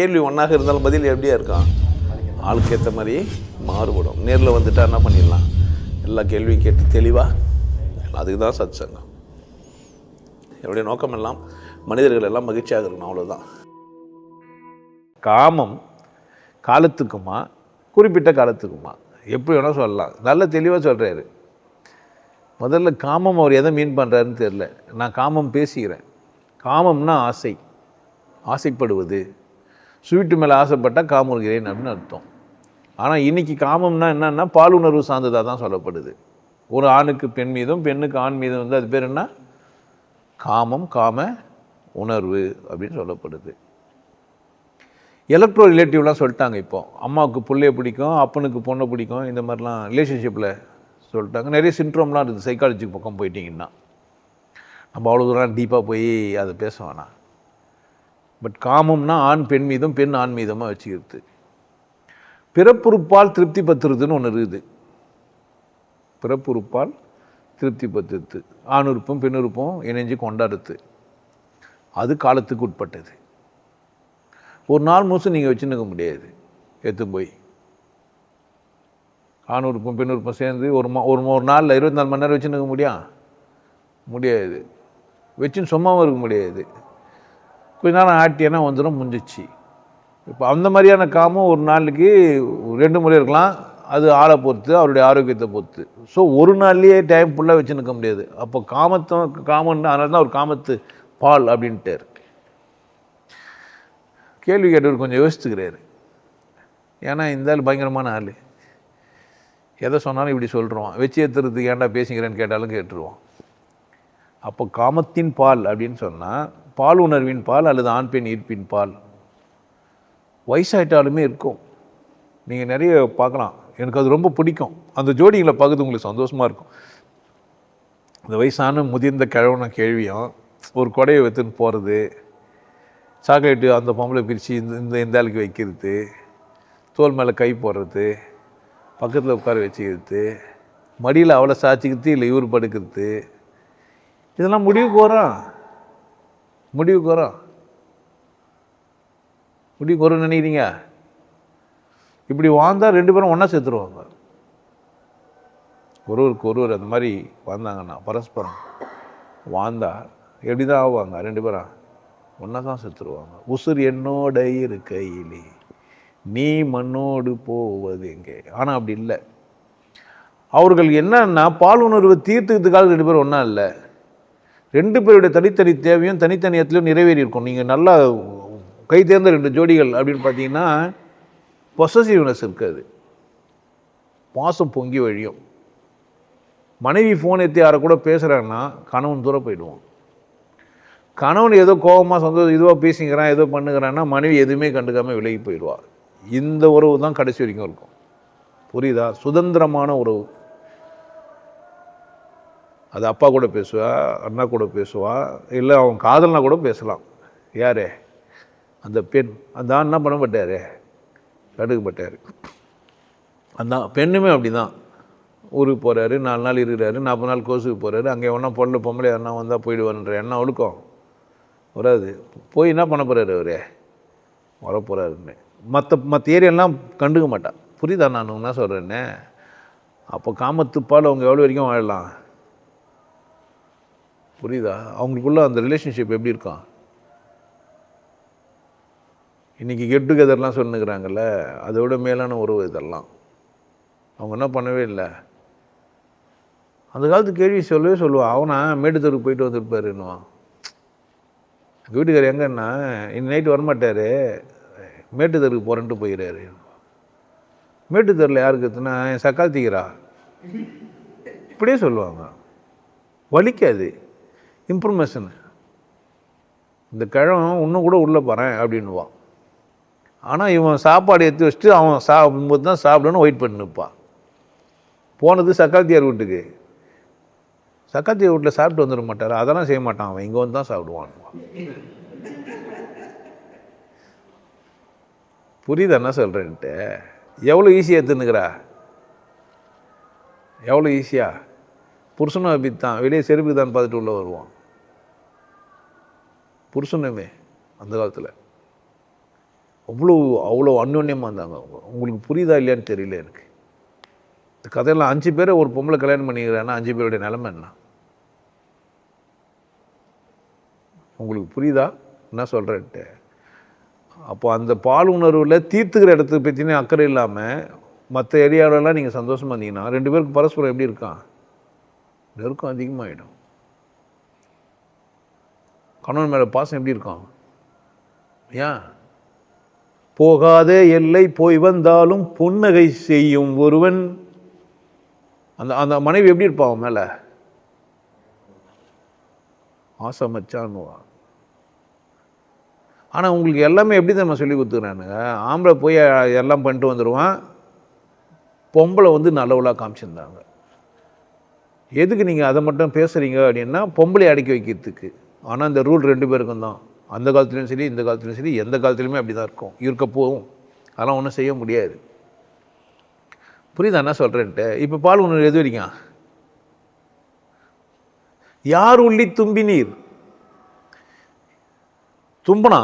கேள்வி ஒன்றாக இருந்தாலும் பதில் எப்படியா இருக்கான் ஆளுக்கு ஏற்ற மாதிரி மாறுபடும். நேரில் வந்துட்டா என்ன பண்ணிடலாம்? எல்லா கேள்வியும் கேட்டு தெளிவாக அதுக்கு தான் சத் சங்கம் என்னுடைய நோக்கம் எல்லாம் மனிதர்கள் எல்லாம் மகிழ்ச்சியாக இருக்கணும் அவ்வளோதான் காமம் காலத்துக்குமா? குறிப்பிட்ட காலத்துக்குமா? எப்படி வேணால் சொல்லலாம். நல்ல தெளிவாக சொல்கிறாரு முதல்ல காமம் அவர் எதை மீன் பண்ணுறாருன்னு தெரில நான் காமம் பேசிக்கிறேன். காமம்னா ஆசை. ஆசைப்படுவது. ஸ்வீட்டு மேலே ஆசைப்பட்டால் காமுறுகிறேன் அப்படின்னு அர்த்தம். ஆனால் இன்றைக்கி காமம்னா என்னென்னா பாலுணர்வு சார்ந்ததாக தான் சொல்லப்படுது. ஒரு ஆணுக்கு பெண் மீதும் பெண்ணுக்கு ஆண் மீதும் வந்து அது பேர் என்ன? காமம் காம உணர்வு அப்படின்னு சொல்லப்படுது. எலக்ட்ரோ ரிலேட்டிவ்லாம் சொல்லிட்டாங்க இப்போ. அம்மாவுக்கு பிள்ளைய பிடிக்கும் அப்பனுக்கு பொண்ணை பிடிக்கும் இந்த மாதிரிலாம் ரிலேஷன்ஷிப்பில் சொல்லிட்டாங்க. நிறைய சின்ட்ரோம்லாம் இருக்குது. சைக்காலஜி பக்கம் போயிட்டிங்கன்னா. நம்ம அவ்வளோ தூரம் டீப்பாக போய் அதை பேச வேணாம். பட் காமம்னா ஆண் பெண் மீதும் பெண் ஆண் மீதமாக வச்சுக்கிறது. பிறப்புறுப்பால் திருப்தி பத்துறதுன்னு ஒன்று இருக்குது. பிறப்புறுப்பால் திருப்தி பத்துறது ஆணுறுப்பும் பெண்ணுறுப்பும் இணைஞ்சு கொண்டாடுறது. அது காலத்துக்கு உட்பட்டது. ஒரு நாள் முழுசும் நீங்கள் வச்சுருக்க முடியாது. எடுத்து போய். ஆணுறுப்பும் பெண்ணுறுப்பும் சேர்ந்து ஒரு மா ஒரு ஒரு நாளில் இருபத்தி நாலு மணி நேரம் வச்சுருக்க முடியும் முடியாது. வச்சுன்னு சும்மாவும் இருக்க முடியாது. கொஞ்ச நேரம் ஆட்டியனா வந்துடும் முடிஞ்சிச்சு. இப்போ அந்த மாதிரியான காமம் ஒரு நாளைக்கு ரெண்டு முறை இருக்கலாம். அது ஆளை பொறுத்து அவருடைய ஆரோக்கியத்தை பொறுத்து. ஸோ ஒரு நாள்லேயே டைம் ஃபுல்லாக வச்சு நிற்க முடியாது. அப்போ காமத்தை காமன்னு அதனால தான் ஒரு காமத்து பால் அப்படின்ட்டார். கேள்வி கேட்டவர் கொஞ்சம் யோசித்துக்கிறாரு ஏன்னா இந்த ஆள் பயங்கரமான ஆள். எதை சொன்னாலும் இப்படி சொல்கிறோம் வச்சு ஏற்றுறதுக்கு ஏன்டா பேசிக்கிறேன்னு கேட்டாலும் கேட்டுருவோம் அப்போ காமத்தின் பால் அப்படின்னு சொன்னால் பால் உணர்வின் பால் அல்லது ஆண் பெண் ஈர்ப்பின் பால். வயசாயிட்டாலுமே இருக்கும். நீங்கள் நிறைய பார்க்கலாம். எனக்கு அது ரொம்ப பிடிக்கும். அந்த ஜோடிகளை பார்க்குறது உங்களுக்கு சந்தோஷமாக இருக்கும். இந்த வயசான முதிர்ந்த கிழவன கேள்வியும் ஒரு கொடையை வைத்துன்னு போகிறது சாக்லேட்டு அந்த பொம்பளை பிரித்து இந்த இந்த இந்த ஆளுக்கு வைக்கிறது தோல் மேலே கை போடுறது பக்கத்தில் உட்கார வச்சுக்கிறது மடியில் அவளை சாச்சிக்கிறது இல்லை இவர் படுக்கிறது. இதெல்லாம் முடிவுக்கு வரோம் முடிவுக்கு வரும். முடிவுக்கு வரும்னு நினைக்கிறீங்க? இப்படி வாழ்ந்தால் ரெண்டு பேரும் ஒன்றா சேர்த்துருவாங்க. ஒருவருக்கு ஒருவர் அந்த மாதிரி வாழ்ந்தாங்கன்னா பரஸ்பரம் வாழ்ந்தா எப்படி தான் ஆவாங்க? ரெண்டு பேரும் ஒன்றா தான் செத்துருவாங்க உசுர் என்னோட இருக்கையிலே நீ மண்ணோடு போவது எங்கே? ஆனால் அப்படி இல்லை. அவர்கள் என்னன்னா பால் உணர்வை தீர்த்துக்கிறதுக்காக ரெண்டு பேரும் ஒன்றா இல்லை. ரெண்டு பேருடைய தனித்தனி தேவையும் தனித்தனியத்திலும் நிறைவேறி இருக்கும். நீங்கள் நல்லா கை தேர்ந்த ரெண்டு ஜோடிகள் அப்படின்னு பார்த்தீங்கன்னா பொசசிவ்னஸ் இருக்காது. பாசம் பொங்கி வழியும். மனைவி ஃபோன் ஏற்றி யாரை கூட பேசுகிறாங்கன்னா கணவன் தூரம் போயிடுவான். கணவன் ஏதோ கோபமாக சந்தோஷம் இதுவாக பேசிக்கிறான் ஏதோ பண்ணுகிறான்னா மனைவி எதுவுமே கண்டுக்காமல் விலகி போயிடுவார் இந்த உறவு தான் கடைசி வரைக்கும் இருக்கும். புரியுதா? சுதந்திரமான உறவு. அது அப்பா கூட பேசுவா அண்ணா கூட பேசுவா இல்லை அவன் காதல்னா கூட பேசலாம். யார்? அந்த பெண். அந்த ஆண் என்ன பண்ணப்பட்டார் கடுக்கப்பட்டார் அந்த பெண்ணுமே அப்படி தான் ஊருக்கு போகிறாரு நாலு நாள் இருக்கிறாரு நாற்பது நாள் கோர்ஸுக்கு போகிறாரு அங்கே ஒன்றா பொண்ணு பொம்பளை அண்ணா வந்தால் போயிடுவார்ன்ற எண்ணம் ஒழுக்கம் வராது. போய் என்ன பண்ண போகிறாரு அவர்? வரப்போகிறாருன்னு மற்ற மற்ற ஏரியாலாம் கண்டுக்க மாட்டான். புரியுதா நான் என்ன சொல்கிறேன்னு அப்போ காமத்துப்பால் அவங்க எவ்வளோ வரைக்கும் வாழலாம்? புரியுதா? அவங்களுக்குள்ள அந்த ரிலேஷன்ஷிப் எப்படி இருக்கும் இன்றைக்கி கெட் டுகெதர்லாம் சொல்லுங்கிறாங்கல்ல அதை விட மேலான உறவு இதெல்லாம். அவங்க என்ன பண்ணவே இல்லை. அந்த காலத்து கேள்வி சொல்லவே சொல்லுவான் அவனா மேட்டுத்தருக்கு போயிட்டு வந்துருப்பாருன்னுவான். எங்கள் வீட்டுக்கார் எங்கன்னா இன்னைக்கு நைட்டு வரமாட்டார். மேட்டுத்தருக்கு போகிறேன்ட்டு போயிடுறாரு மேட்டுத்தரில் யாருக்கு இருக்குன்னா என் சக்கால் தீக்கிறா. இப்படியே சொல்லுவாங்க. வலிக்காது. இம்ப்ரூமேஷனு இந்த கிழவன் இன்னும் கூட உள்ளே போகிறேன் அப்படின்னுவான். ஆனால் இவன் சாப்பாடு எடுத்து வச்சுட்டு அவன் சாப்பிடும்போது தான் சாப்பிடணும்னு வெயிட் பண்ணி நிற்பான் போனது சக்காத்தியார் வீட்டுக்கு. சக்காத்தியார் வீட்டில் சாப்பிட்டு வந்துட மாட்டார். அதெல்லாம் செய்ய மாட்டான் அவன். இங்கே வந்து தான் சாப்பிடுவான். புரியுது என்ன சொல்கிறேன்ட்டு எவ்வளோ ஈஸியாக எடுத்துன்னுக்கிறா? எவ்வளோ ஈஸியாக புருஷனும் அப்படி தான் வெளியே செருப்புக்கு தான் பார்த்துட்டு உள்ளே வருவான். புருஷனுமே அந்த காலத்தில். அவ்வளோ அவ்வளோ அந்யோன்யமாக இருந்தாங்க அவங்க. உங்களுக்கு புரியுதா இல்லையான்னு தெரியல எனக்கு. இந்த கதையெல்லாம் அஞ்சு பேரை ஒரு பொம்பளை கல்யாணம் பண்ணிக்கிறேன்னா அஞ்சு பேருடைய நிலமை என்ன? உங்களுக்கு புரியுதா? என்ன சொல்கிறேன்ட்டு அப்போ அந்த பால் உணர்வில் தீர்த்துக்கிற இடத்துக்கு பற்றினே அக்கறை இல்லாமல் மற்ற ஏரியாவிலலாம் நீங்கள் சந்தோஷமாக இருந்தீங்கன்னா ரெண்டு பேருக்கு பரஸ்பரம் எப்படி இருக்கான்? நெருக்கம் அதிகமாகிடும் கணவன் மேலே பாசம் எப்படி இருக்கும்? ஏன் போகாத எல்லை போய் வந்தாலும் புன்னகை செய்யும் ஒருவன். அந்த அந்த மனைவி எப்படி இருப்பான் அவன் மேலே? ஆசை மச்சான்னுவான் ஆனால் உங்களுக்கு எல்லாமே எப்படி நம்ம சொல்லி கொடுத்துக்கிறானுங்க? ஆம்பளை போய் எல்லாம் பண்ணிட்டு வந்துடுவான் பொம்பளை வந்து நல்லவளாக காமிச்சிருந்தாங்க. எதுக்கு நீங்கள் அதை மட்டும் பேசுகிறீங்க அப்படின்னா பொம்பளை அடக்கி வைக்கிறதுக்கு. ஆனால் இந்த ரூல் ரெண்டு பேருக்கும் தான். அந்த காலத்துலேயும் சரி இந்த காலத்துலேயும் சரி எந்த காலத்துலையுமே அப்படி தான் இருக்கும். இருக்க போகும். அதெல்லாம் ஒன்றும் செய்ய முடியாது. புரியுதா என்ன சொல்கிறேன்ட்டு இப்போ பால் ஒன்று எது வரைக்கும்? யார் உள்ளி தும்பி நீர்? தும்பினா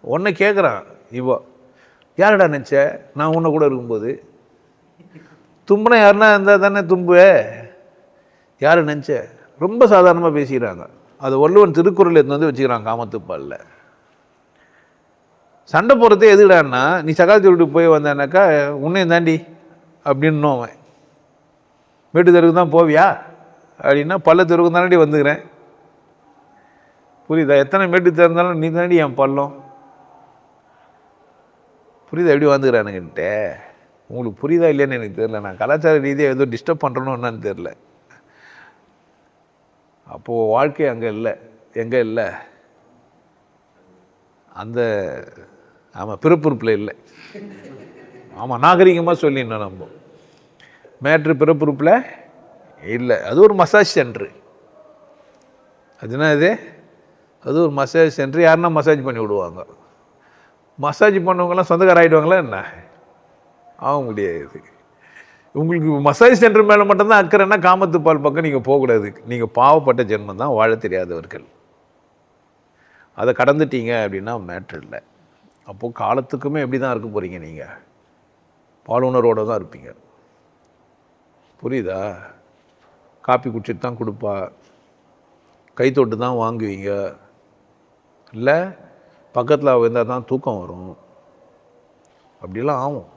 உன்னை கேட்குறான் இவோ. யாருடா நினச்ச? நான் உன்னை கூட இருக்கும்போது. தும்பினா யாருன்னா இருந்தால் தானே தும்புவே? யார் நினச்ச? ரொம்ப சாதாரணமாக பேசிக்கிறாங்க. அது வள்ளுவன் திருக்குறள் எடுத்து வந்து வச்சுக்கிறான் காமத்துப்பாலில் சண்டை போகிறதே எதுடான்னா நீ சகாலத்து வீட்டுக்கு போய் வந்தேனாக்கா உன்னையும் தாண்டி அப்படின்னு அவன். மேட்டு தெருக்கு தான் போவியா? அப்படின்னா பல்ல தெருக்கு தானடி வந்துக்கிறேன். புரியுதா? எத்தனை மேட்டு திறந்தாலும் நீ தாண்டி என் பள்ளம். புரியுதா? எப்படி வந்துக்கிறானுங்கன்ட்டு உங்களுக்கு புரியுதா இல்லைன்னு எனக்கு தெரியல. நான் கலாச்சார ரீதியாக ஏதோ டிஸ்டர்ப் பண்ணுறணும் என்னன்னு தெரில அப்போது வாழ்க்கை அங்கே இல்லை. எங்கே இல்லை? அந்த ஆமாம் பிறப்புறுப்பில் இல்லை. ஆமாம் நாகரிகமாக சொல்லிடணும் நம்ம. மேட்ரு பிறப்புறுப்பில் இல்லை. அது ஒரு மசாஜ் சென்ட்ரு. அது என்ன இது? அது ஒரு மசாஜ் சென்ட்ரு. யாருன்னா மசாஜ் பண்ணி விடுவாங்க. மசாஜ் பண்ணவங்கலாம் சொந்தக்கார ஆகிடுவாங்களா என்ன? ஆக முடியாது. உங்களுக்கு மசாஜ் சென்டர் மேலே மட்டும்தான் அக்கறைன்னா காமத்து பால் பக்கம் நீங்கள் போகக்கூடாது. நீங்கள் பாவப்பட்ட ஜென்மம் தான் வாழ தெரியாதவர்கள். அதை கடந்துட்டீங்க அப்படின்னா மேட்ரு இல்லை. அப்போது காலத்துக்குமே எப்படி தான் இருக்க போகிறீங்க நீங்கள் பாலுணரோடு தான் இருப்பீங்க. புரியுதா? காப்பி குடிச்சிட்டு தான் கொடுப்பா. கைத்தொட்டு தான் வாங்குவீங்க. இல்லை பக்கத்தில் வந்தால் இருந்தால் தான் தூக்கம் வரும். அப்படிலாம் ஆகும்.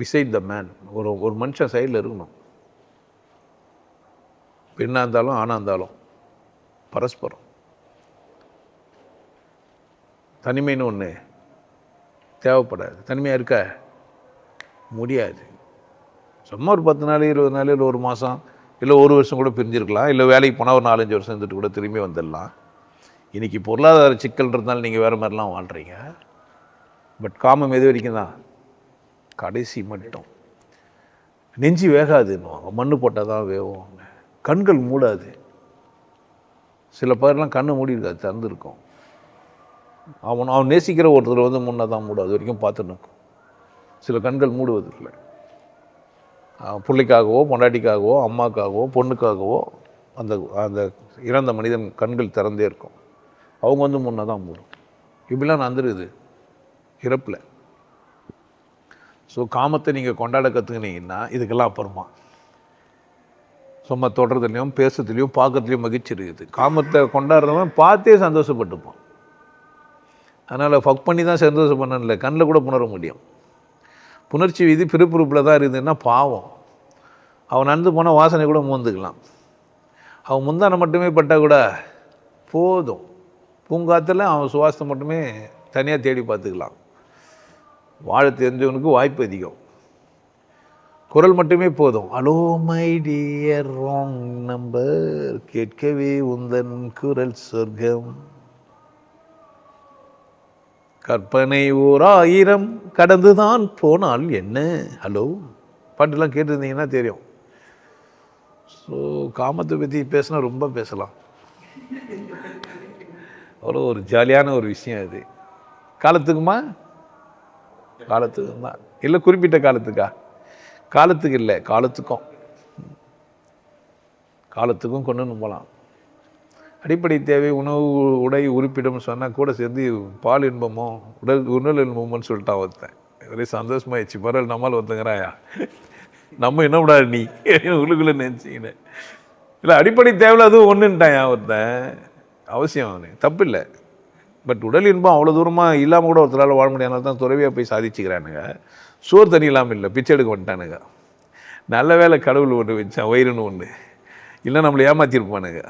பிசைட் த மேன் ஒரு ஒரு மனுஷன் சைடில் இருக்கணும். பெண்ணாக இருந்தாலும் ஆணாக இருந்தாலும் பரஸ்பரம். தனிமைன்னு ஒன்று தேவைப்படாது. தனிமையாக இருக்க முடியாது. சும்மா ஒரு பத்து நாள் இருபது நாள் இல்லை ஒரு மாதம் இல்லை ஒரு வருஷம் கூட பிரிஞ்சிருக்கலாம். இல்லை வேலைக்கு போனால் ஒரு நாலஞ்சு வருஷம் இருந்துட்டு கூட திரும்பி வந்துடலாம். இன்றைக்கி பொருளாதார சிக்கல்ன்றதுனால நீங்கள் வேறு மாதிரிலாம் வாழ்கிறீங்க பட் காமம் எது வரைக்கும் தான்? கடைசி மட்டும். நெஞ்சு வேகாதுன்னுவாங்க மண்ணு போட்டால் தான் வேகும். கண்கள் மூடாது. சில பேர்லாம் கண்ணு மூடி இருக்காது திறந்துருக்கும். அவன் அவன் நேசிக்கிற ஒருத்தர் வந்து முன்னே தான் மூடாது வரைக்கும் பார்த்து நிற்கும் சில கண்கள் மூடுவதில்லை. பிள்ளைக்காகவோ பொண்டாட்டிக்காகவோ அம்மாக்காகவோ பொண்ணுக்காகவோ அந்த அந்த இறந்த மனிதன் கண்கள் திறந்தே இருக்கும். அவங்க வந்து முன்னே தான் மூடும். இப்படிலாம் நடந்துருக்குது. இறப்பில். ஸோ காமத்தை நீங்கள் கொண்டாட கற்றுக்கினீங்கன்னா இதுக்கெல்லாம் அப்புறமா. சும்மா தொடர்றதுலையும் பேசுறதுலையும் பார்க்கறதுலையும் மகிழ்ச்சி இருக்குது. காமத்தை கொண்டாடுறவன் பார்த்தே சந்தோஷப்பட்டுப்பான். அதனால் ஃபக் பண்ணி தான் சந்தோஷம் பண்ணல கண்ணில் கூட புணர முடியும். புணர்ச்சி விதி பிறப்புறுப்பில் தான் இருந்ததுன்னா பாவம். அவன் நடந்து போனால் வாசனை கூட மூந்துக்கலாம். அவன் முந்தானை மட்டுமே பட்டால் கூட போதும். பூங்காத்தில் அவன் சுவாசத்தை மட்டுமே தனியாக தேடி பார்த்துக்கலாம். வாழ தெரிஞ்சவனுக்கு வாய்ப்பு அதிகம். குரல் மட்டுமே போதும். Hello my dear wrong number கேட்கவே உந்தன் குரல் சொர்க்கம். கற்பனை ஓர் ஆயிரம். கடந்துதான் போனால் என்ன? ஹலோ பாட்டுலாம் கேட்டிருந்தீங்கன்னா தெரியும். ஸோ காமத்தை பற்றி பேசினா ரொம்ப பேசலாம். அவ்வளோ ஒரு ஜாலியான ஒரு விஷயம் அது. காலத்துக்குமா? காலத்துக்கும் தான் இல்லை குறிப்பிட்ட காலத்துக்கா? காலத்துக்கு இல்லை காலத்துக்கும். காலத்துக்கும் கொண்டு போகலாம் அடிப்படை தேவை உணவு உடை உறுப்பிடம் சொன்னால் கூட சேர்ந்து பால் இன்பமோ உடல் உணல் இன்பமோன்னு சொல்லிட்டான் ஒருத்தன். ஒரே சந்தோஷமாயிடுச்சு. பரவாயில்ல நம்மால் ஒருத்தங்கிறாயா? நம்ம என்ன விடாது நீ? உள்ளுக்குள்ளே நினச்சிக்கினேன் இல்லை அடிப்படை தேவையில்ல அதுவும் ஒன்றுன்ட்டான் ஒருத்தன். அவசியம் அவனு தப்பு இல்லை. பட் உடல் இன்பம் அவ்வளோ தூரமாக இல்லாமல் கூட ஒருத்தரால் வாழ முடியாதனால தான் துறவியாக போய் சாதிச்சுக்கிறானுங்க. சோறு தண்ணி இல்லாமல் இல்லை பிச்சை எடுக்க வந்துட்டானுங்க. நல்ல வேலை கடவுள் ஒன்று வச்சான் வயிறுன்னு ஒன்று இல்லை நம்மளை ஏமாற்றிருப்பானுங்க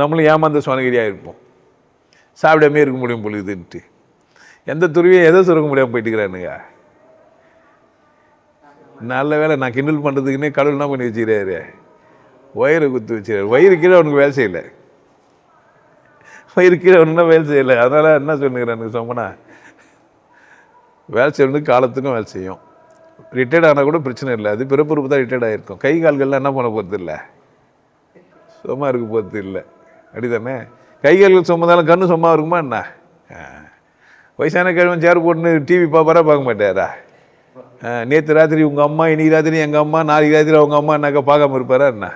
நம்மளும் ஏமாந்த சுவனகிரியாக இருப்போம். சாப்பிடாமே இருக்க முடியும் பொழுதுன்ட்டு. எந்த துறவியும் எதை சுரக்க முடியாமல் போயிட்டுக்கிறானுங்க? நல்ல வேலை நான் கிண்டல் பண்ணுறதுக்குன்னே கடவுள் என்ன பண்ணி வச்சுக்கிறாரு? வயிறு குத்து வச்சுக்கிறாரு. வயிறு கீழே அவனுக்கு வேலை செய்யலை. இருக்கிற ஒன்றும் வேலை செய்யலை. அதனால் என்ன சொல்லுகிறேன் சொம்மனா வேலை செய்யறது காலத்துக்கும் வேலை செய்யும். ரிட்டையர்ட் ஆனால் கூட பிரச்சனை இல்லை. அது பிறப்புறுப்பு தான் ரிட்டையர்ட் ஆகிருக்கும் கை கால்கள்லாம் என்ன பண்ண போகிறது இல்லை? சும்மா இருக்க போகிறது இல்லை. அப்படிதானே? கை கால்கள் சும்மாதாலும் கண்ணு சும்மா இருக்குமா என்ன? வயசான கிழவன் சேர் போட்டுன்னு டிவி பார்ப்பாரா பார்க்க மாட்டாரா? நேற்று ராத்திரி உங்கள் அம்மா இன்னைக்கு ராத்திரி எங்கள் அம்மா நாளைக்கு ராத்திரி அவங்க அம்மா என்னக்கா பார்க்காம இருப்பாரா என்ன?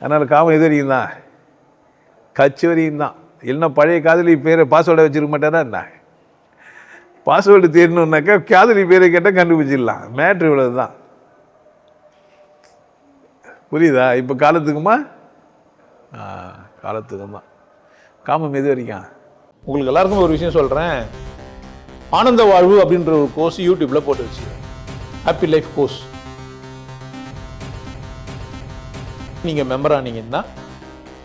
அதனால் காமம் எது வரைக்கும் தான் கட்சி வரைக்கும் தான். இல்லைன்னா பழைய காதலி பேரை பாஸ்வேர்டை வச்சிருக்க மாட்டாரா என்ன? பாஸ்வேர்டு தேடணுன்னாக்கா காதலி பேரை கேட்டால் கண்டுபிடிச்சிடலாம். மேட்ரு இவ்வளவு தான் புரியுதா? இப்போ காலத்துக்குமா? ஆ காலத்துக்கும்? தான் காமம் எது வரைக்கும்? உங்களுக்கு எல்லாருக்கும் ஒரு விஷயம் சொல்கிறேன் ஆனந்த வாழ்வு அப்படின்ற ஒரு கோர்ஸ் யூடியூப்பில் போட்டு வச்சு ஹாப்பி லைஃப் கோர்ஸ் நீங்கள் மெம்பர் ஆனீங்கன்னா